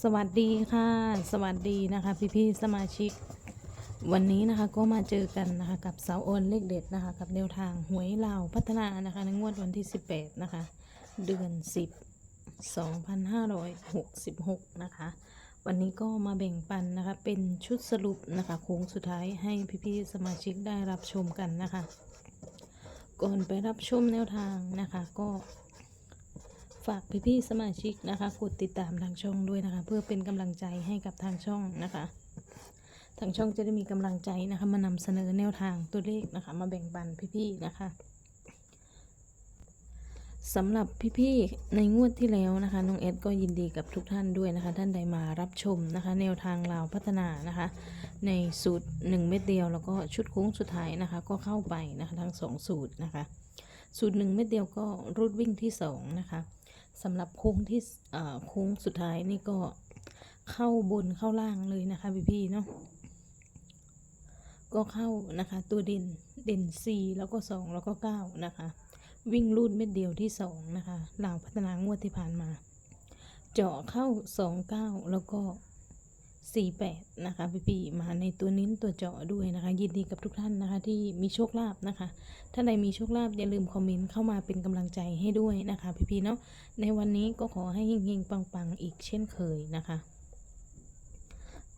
สวัสดีค่ะ สวัสดีนะคะ พี่ๆสมาชิก วันนี้นะคะก็มาเจอกันนะคะกับเสาโอนเลขเด็ดนะคะ กับแนวทางหวยลาวพัฒนานะคะในงวดวันที่ 18 นะคะ เดือน 10 2566 นะคะ วันนี้ก็มาแบ่งปันนะคะ เป็นชุดสรุปนะคะโค้งสุดท้ายให้พี่ๆสมาชิกได้รับชมกันนะคะ ก่อนไปรับชมแนวทางนะคะ ก็ ฝากพี่ๆสมาชิกนะคะ กดติดตามทางช่องด้วยนะคะ เพื่อเป็นกำลังใจให้กับทางช่องนะคะ ทางช่องจะได้มีกำลังใจนะคะ มานำเสนอแนวทางตัวเลขนะคะ มาแบ่งปันพี่ๆนะคะสำหรับพี่ๆในงวดที่แล้วนะคะน้องเอดก็ยินดีกับทุกท่านด้วยนะคะ ท่านใดมารับชมนะคะ แนวทางลาวพัฒนานะคะ ในสูตร 1 เม็ดเดียว แล้วก็ชุดโค้งสุดท้ายนะคะ ก็เข้าไปนะคะทั้ง 2 สูตรนะคะ สูตร 1 เม็ดเดียวก็รูดวิ่งที่ 2 นะคะ สำหรับโค้งที่เอ่อโค้งสุดท้ายนี่ก็เข้าบนเข้าล่างเลยนะคะพี่ๆเนาะก็เข้านะคะ ตัวเด่นเด่น 4 แล้วก็ 2 แล้วก็ 9 นะคะ วิ่งรูดเม็ดเดียวที่ 2 นะคะลาวพัฒนางวดที่ผ่านมา เจาะเข้า 2 9 แล้วก็ 48 นะคะพี่ปีมาในตัวนิ้นตัวเจาะด้วยนะคะ ยินดีกับทุกท่านนะคะ ที่มีโชคลาภนะคะ ถ้าใดมีโชคลาภอย่าลืมคอมเมนต์เข้ามาเป็นกำลังใจให้ด้วยนะคะ พี่พีเนาะในวันนี้ก็ขอให้เฮงๆปังๆ อีกเช่นเคยนะคะ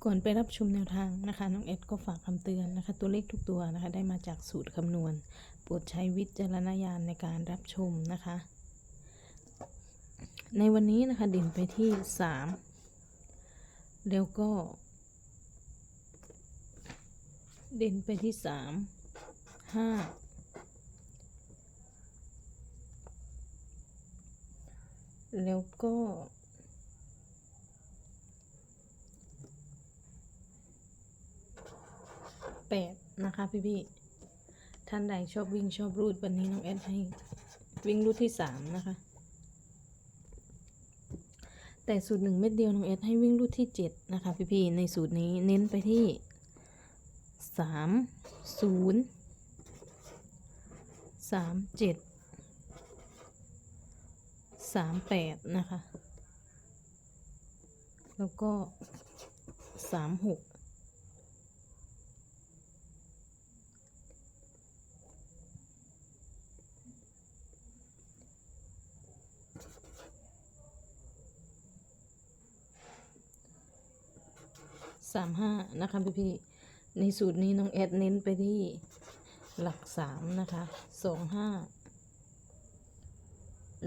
ก่อนไปรับชมแนวทางนะคะน้องเอ็ดก็ฝากคำเตือนนะคะ ตัวเลขทุกตัวนะคะ ได้มาจากสูตรคำนวณโปรดใช้วิจารณญาณในการรับชมนะคะ ในวันนี้นะคะเด่นไปที่สาม แล้วก็ เด่นไปที่สามห้าแล้วก็แปดนะคะพี่พี่ๆท่านใดชอบวิ่งชอบรูดวันนี้น้องแอดให้ วิ่งรูดที่สามนะคะ แต่สูตรหนึ่งเม็ดเดียวน้องเอสให้วิ่งรูดที่ 7 นะคะพี่พี่ในสูตรนี้เน้นไปที่ 3 0 3 7 3 8 นะคะ แล้วก็ 3 6 สามห้านะคะพี่พี่ในสูตรนี้น้องแอดเน้นไปที่หลักสามนะคะสองห้า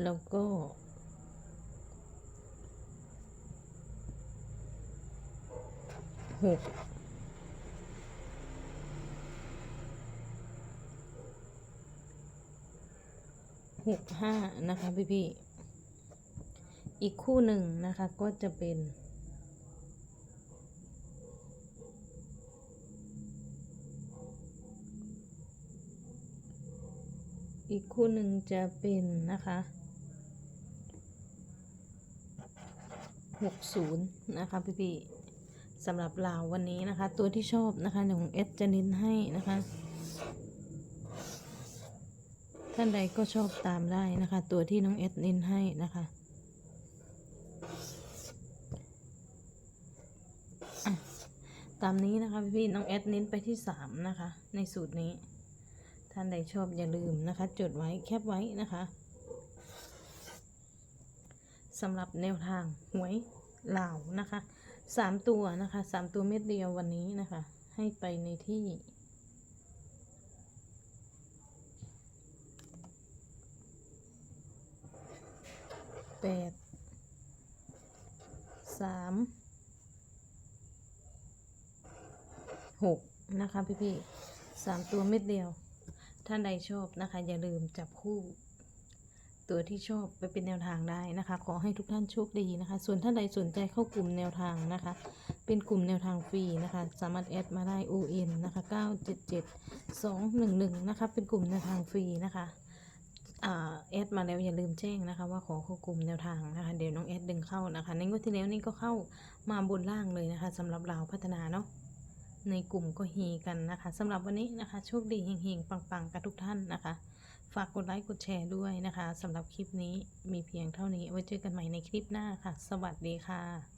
แล้วก็หกหกห้านะคะพี่พี่อีกคู่หนึ่งนะคะก็จะเป็น อีกคู่หนึ่งจะเป็นนะคะหกศูนย์นะคะพี่พี่ๆสำหรับลาววันนี้นะคะ ตัวที่ชอบนะคะหนึ่งเอสจะเน้นให้นะคะ ท่านใดก็ชอบตามได้นะคะ ตัวที่น้องเอสเน้นให้นะคะตามนี้นะคะพี่ๆน้องเอสเน้นไปที่สามนะคะ ในสูตรนี้ ท่านใดชอบอย่าลืมนะคะ จดไว้แคปไว้นะคะสำหรับแนวทางหวยลาวนะคะสามตัวนะคะสามตัวเม็ดเดียววันนี้นะคะ ให้ไปในที่แปดสามหกนะคะพี่พี่ๆสามตัวเม็ดเดียว ท่านใดชอบนะคะ อย่าลืมจับคู่ตัวที่ชอบไปเป็นแนวทางได้นะคะ ขอให้ทุกท่านโชคดีนะคะ ส่วนท่านใดสนใจเข้ากลุ่มแนวทางนะคะ เป็นกลุ่มแนวทางฟรีนะคะ สามารถแอดมาได้ ON นะคะ977 211นะคะ เป็นกลุ่มแนวทางฟรีนะคะแอดมาแล้วอย่าลืมแจ้งนะคะ ว่าขอเข้ากลุ่มแนวทางนะคะ เดี๋ยวน้องแอดดึงเข้านะคะ ในงวดที่แล้วนี่ก็เข้ามาบนล่างเลยนะคะสำหรับเราพัฒนาเนาะ ในกลุ่มก็เฮกันนะคะสำหรับวันนี้นะคะโชคดีเฮงๆ ปังๆ กับทุกท่านนะคะ ฝากกดไลค์กดแชร์ด้วยนะคะสำหรับคลิปนี้มีเพียงเท่านี้ไว้เจอกันใหม่ในคลิปหน้าค่ะ สวัสดีค่ะ